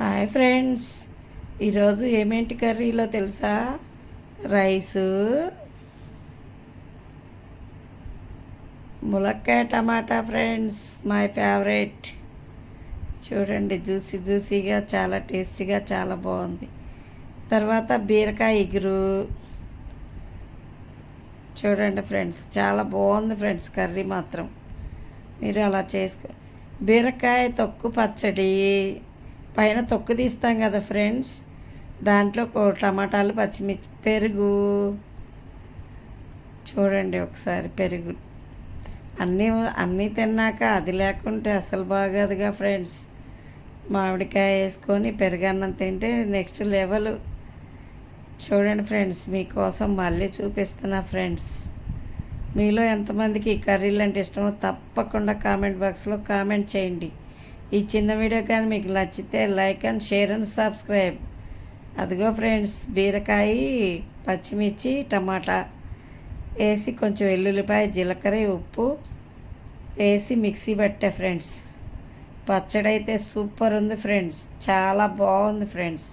Hi friends. ఈరోజు ఏమేంటి కర్రీలో తెలుసా? రైసు ములక్కాయ టమాటా ఫ్రెండ్స్ మై ఫేవరెట్. చూడండి జ్యూసీ జ్యూసీగా చాలా టేస్టీగా చాలా బాగుంది. తర్వాత బీరకాయ ఎగురు చూడండి ఫ్రెండ్స్ చాలా బాగుంది ఫ్రెండ్స్ కర్రీ మాత్రం. మీరు అలా చేసుకో బీరకాయ తొక్కు పచ్చడి. పైన తొక్కు తీస్తాం కదా ఫ్రెండ్స్. దాంట్లో టమాటాలు పచ్చిమిర్చి పెరుగు. చూడండి ఒకసారి పెరుగు. అన్నీ అన్నీ తిన్నాక అది లేకుంటే అసలు బాగోదుగా ఫ్రెండ్స్. మామిడికాయ వేసుకొని పెరుగన్నం తింటే నెక్స్ట్ లెవెల్. చూడండి ఫ్రెండ్స్ మీకోసం మళ్ళీ చూపిస్తున్నా ఫ్రెండ్స్. మీలో ఎంతమందికి ఈ కర్రీలు అంటే ఇష్టమో తప్పకుండా కామెంట్ బాక్స్లో కామెంట్ చేయండి. ఈ చిన్న వీడియో కానీ మీకు నచ్చితే like and share and subscribe. అదిగో ఫ్రెండ్స్ బీరకాయ పచ్చిమిర్చి టమాటా. వేసి కొంచెం వెల్లుల్లిపాయ జీలకర్ర ఉప్పు వేసి మిక్సీ పెట్టే ఫ్రెండ్స్. పచ్చడి అయితే సూపర్ ఉంది ఫ్రెండ్స్ చాలా బాగుంది ఫ్రెండ్స్.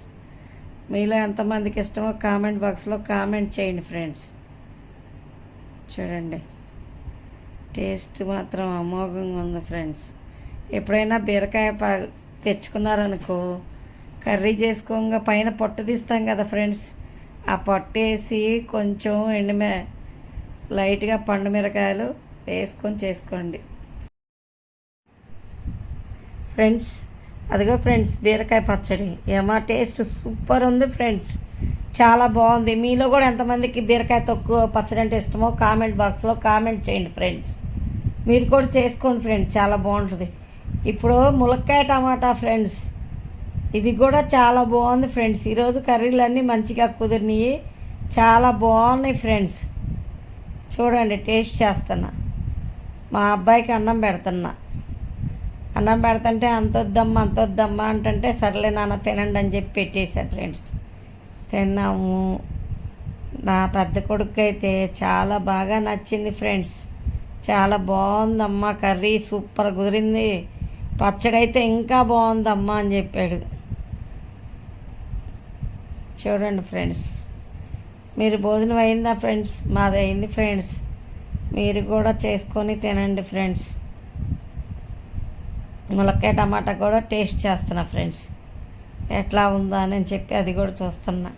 మీలో ఎంతమందికి ఇష్టమో కామెంట్ బాక్స్లో కామెంట్ చేయండి ఫ్రెండ్స్. చూడండి టేస్ట్ మాత్రం అమోఘంగా ఉంది ఫ్రెండ్స్. ఎప్పుడైనా బీరకాయ ప తెచ్చుకున్నారనుకో కర్రీ చేసుకోగా పైన పొట్టు తీస్తాం కదా ఫ్రెండ్స్. ఆ పొట్టు వేసి కొంచెం ఎండుమే లైట్గా పండు మిరకాయలు వేసుకొని చేసుకోండి. ఫ్రెండ్స్ అదిగో ఫ్రెండ్స్ బీరకాయ పచ్చడి. ఏమా టేస్ట్ సూపర్ ఉంది ఫ్రెండ్స్. చాలా బాగుంది. మీలో కూడా ఎంతమందికి బీరకాయ తక్కువ పచ్చడి అంటే ఇష్టమో కామెంట్ బాక్స్లో కామెంట్ చేయండి ఫ్రెండ్స్. మీరు కూడా చేసుకోండి ఫ్రెండ్స్. చాలా బాగుంటుంది. ఇప్పుడు ములక్కాయ టమాటా ఫ్రెండ్స్. ఇది కూడా చాలా బాగుంది ఫ్రెండ్స్. ఈరోజు కర్రీలన్నీ మంచిగా కుదిరినాయి. చాలా బాగున్నాయి ఫ్రెండ్స్. చూడండి టేస్ట్ చేస్తున్నా. మా అబ్బాయికి అన్నం పెడుతున్నా. అన్నం పెడుతుంటే అంత వద్దమ్మా అంత వద్దమ్మా అంటుంటే సర్లే నాన్న తినండి అని చెప్పి పెట్టేశారు ఫ్రెండ్స్. తిన్నాము. నా పెద్ద కొడుకు అయితే చాలా బాగా నచ్చింది ఫ్రెండ్స్. చాలా బాగుందమ్మా కర్రీ సూపర్ కుదిరింది. పచ్చడైతే అయితే ఇంకా బాగుందమ్మా అని చెప్పాడు. చూడండి ఫ్రెండ్స్ మీరు భోజనం అయిందా ఫ్రెండ్స్? మాది అయింది ఫ్రెండ్స్. మీరు కూడా చేసుకొని తినండి ఫ్రెండ్స్. ములక్కాయ టమాటా కూడా టేస్ట్ చేస్తున్నా ఫ్రెండ్స్. ఎట్లా ఉందా అని చెప్పి అది కూడా చూస్తున్నా.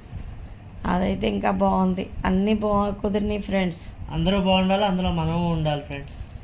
అదైతే ఇంకా బాగుంది. అన్నీ బాగు కుదిరినాయి ఫ్రెండ్స్. అందరూ బాగుండాలి అందులో మనము ఉండాలి ఫ్రెండ్స్.